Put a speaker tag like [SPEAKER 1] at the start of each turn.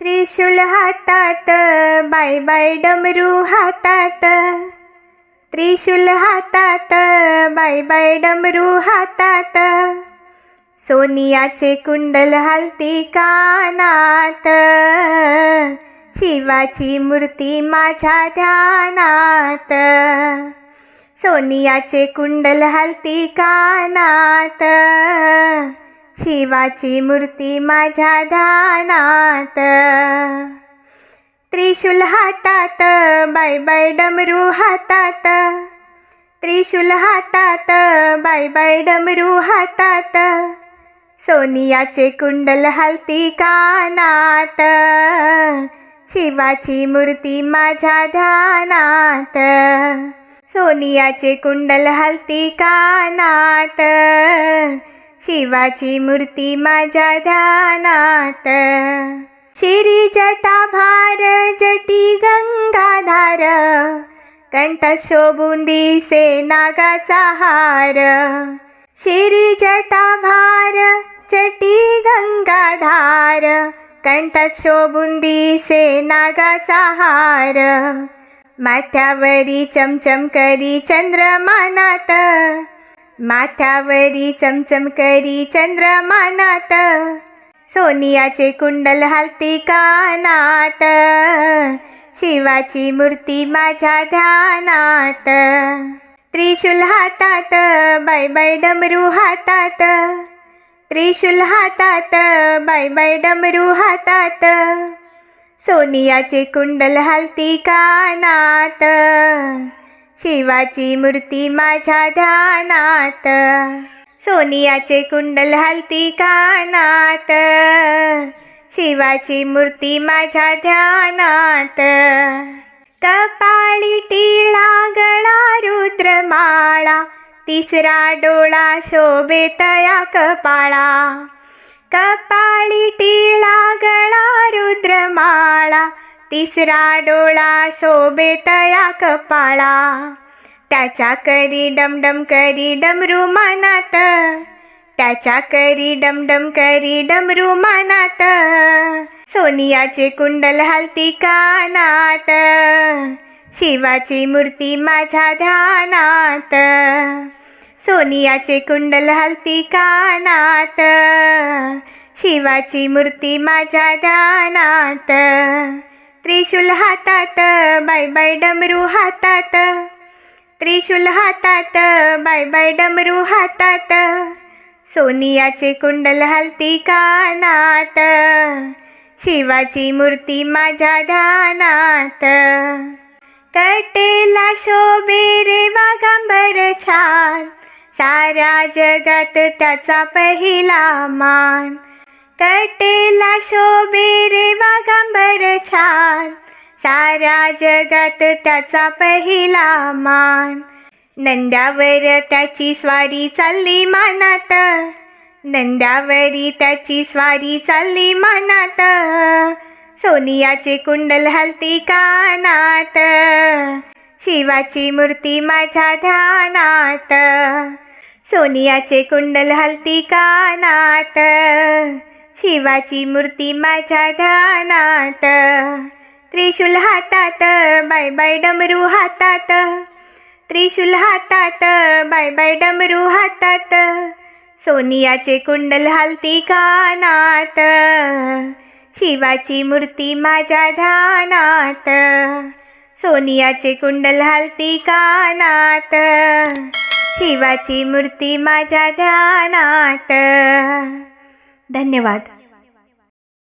[SPEAKER 1] त्रिशूल हातात bye bye डमरू हातात. त्रिशूल हातात बाय बाय डमरू हातात. सोनियाचे कुंडल हलती कानात. शिवाची मूर्ती माझ्या ध्यानात. सोनियाचे कुंडल हलती कानात. शिवाची मूर्ती माझ्या ध्यानात. त्रिशूल हातात बाय बाय डमरू हातात. त्रिशूल हातात बाय बाय डमरू हातात. सोनियाचे कुंडल हलती कानात. शिवाची मूर्ती माझ्या ध्यानात. सोनियाचे कुंडल हलती कानात. शिवाची मूर्ती माझ्या ध्यानात. शिरी जटा भार जटी गंगाधार. कंठ शोभून दिसे नागाचा हार. शिरी जटा भार जटी गंगाधार. कंठात शोभून दिसे नागाचा हार. माथ्यावरी चमचम करी चंद्रमानात. माथ्यावरी चमचम करी चंद्रमानात सोनियाचे कुंडल हलती कानात शिवाची मूर्ती माझ्या ध्यानात. त्रिशूल हातात बाय बाय डमरू हातात त्रिशूल हातात बाय बाय डमरू हातात सोनियाचे कुंडल हलती कानात. शिवाची मूर्ती माझ्या ध्यानात. सोनियाचे कुंडल हलती कानात. शिवाची मूर्ती माझ्या ध्यानात. कपाळी टिळा गळा रुद्रमाळा तिसरा डोळा शोभे तया कपाळा. कपाळी टिळा गळा रुद्रमाळा तिसरा डोळा शोभेतया कपाळा. त्याच्या करी डमडम करी डमरू मानात. त्याच्या करी डमडम करी डमरू मानात. सोनियाचे कुंडल हलती कानात. शिवाची मूर्ती माझ्या ध्यानात. सोनियाचे कुंडल हलती कानात. शिवाची मूर्ती माझ्या ध्यानात. त्रिशूल हातात बाय बाय डमरू हातात. त्रिशूल हातात बाय बाय डमरू हातात. सोनियाचे कुंडल हलती कानात. शिवाची मूर्ती माझ्या ध्यानात. कटेला शोभे रे वागांबर छान. साऱ्या जगात त्याचा पहिला मान. कटेला शोभे रे वागांबर छान. साऱ्या जगात त्याचा पहिला मान. नंद्यावर त्याची स्वारी चालली मानात. नंद्यावरी त्याची स्वारी चालली मानात. सोनियाचे कुंडल हलती कानात. शिवाची मूर्ती माझ्या ध्यानात. सोनियाचे कुंडल हलती कानात. शिवाची मूर्ती माझ्या ध्यानात. त्रिशूल हातात बाय बाय डमरू हातात. त्रिशूल हातात बाय बाय डमरू हातात. सोनियाचे कुंडल हलती कानात शिवाची मूर्ती माझ्या ध्यानात. सोनियाचे कुंडल हलती कानात शिवाची मूर्ती माझ्या ध्यानात. धन्यवाद.